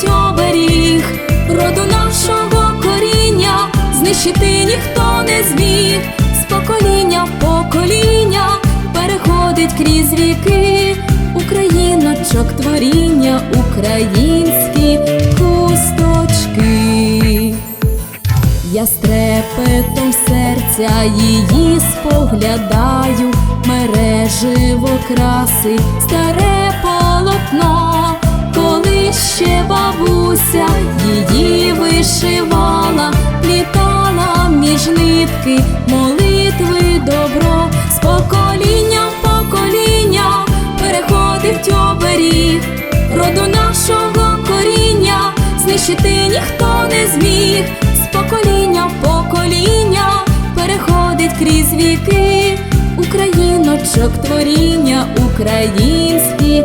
переходить оберіг роду нашого коріння, знищити ніхто не зміг, з покоління в покоління переходить крізь віки, Україночок творіння, українські хусточки. Я з трепетом серця її споглядаю, мереживо краси, старе вишивала, літала між нитки, молитви добро, з покоління в покоління переходить оберіг роду нашого коріння, знищити ніхто не зміг, з покоління в покоління переходить крізь віки, Україночок творіння, українські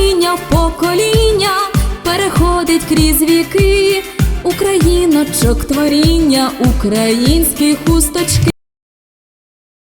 покоління в покоління переходить крізь віки, Україночок творіння, українські хусточки.